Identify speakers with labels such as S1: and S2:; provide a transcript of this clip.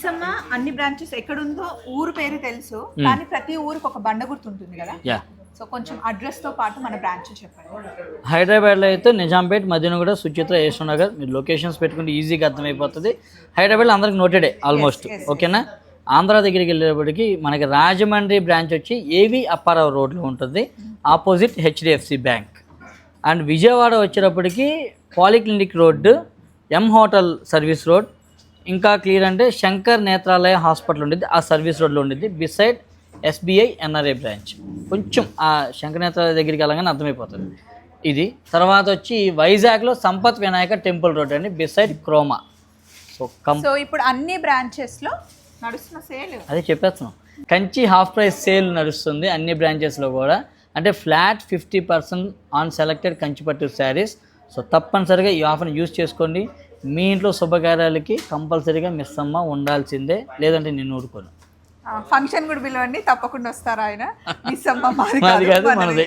S1: మిస్సమ్మ అన్ని బ్రాంచెస్ ఎక్కడుందో ఊరు పేరు తెలుసు కానీ ప్రతి ఊరికి ఒక బండ గుర్తు ఉంటుంది కదా?
S2: యా
S1: సో కొంచెం అడ్రస్తో పాటు మన బ్రాంచ్ చెప్పండి.
S2: హైదరాబాద్లో అయితే నిజాంపేట్ మధ్యనగూడ సుచిత్ర యశ్వనగర్ మీరు లొకేషన్స్ పెట్టుకుంటే ఈజీగా అర్థమైపోతుంది. హైదరాబాద్లో అందరికి నోటెడే ఆల్మోస్ట్ ఓకేనా ఆంధ్ర దగ్గరికి వెళ్ళేటప్పటికి మనకి రాజమండ్రి బ్రాంచ్ వచ్చి ఏవి అప్పారావు రోడ్లో ఉంటుంది. Opposite HDFC bank and Vijayawada వచ్చేటప్పటికి polyclinic road M hotel service road ఇంకా క్లియర్ అంటే శంకర్ నేత్రాలయ హాస్పిటల్ ఉండేది ఆ సర్వీస్ రోడ్లో ఉండేది బిసైడ్ ఎస్బీఐ ఎన్ఆర్ఐ బ్రాంచ్ కొంచెం ఆ శంకర్ నేత్రాలయ దగ్గరికి వెళ్ళగానే అర్థమైపోతుంది. ఇది తర్వాత వచ్చి వైజాగ్లో సంపత్ వినాయక టెంపుల్ రోడ్ అండి బిసైడ్ క్రోమా సో
S1: సో ఇప్పుడు అన్ని బ్రాంచెస్లో నడుస్తున్న సేల్
S2: అదే చెప్పేస్తున్నాం. కంచి హాఫ్ ప్రైస్ సేల్ నడుస్తుంది అన్ని బ్రాంచెస్లో కూడా. అంటే flat fifty percent on selected Kanchipattu saris so తప్పనిసరిగా ఈ ఆఫర్ని యూజ్ చేసుకోండి. మీ ఇంట్లో శుభకార్యాలకి కంపల్సరీగా మిస్ అమ్మ ఉండాల్సిందే లేదంటే నేను ఊరుకోను.
S1: ఫంక్షన్ కూడా పిలవండి తప్పకుండా వస్తారా ఆయన? మిస్ అమ్మ మాది కాదు.
S2: మనది.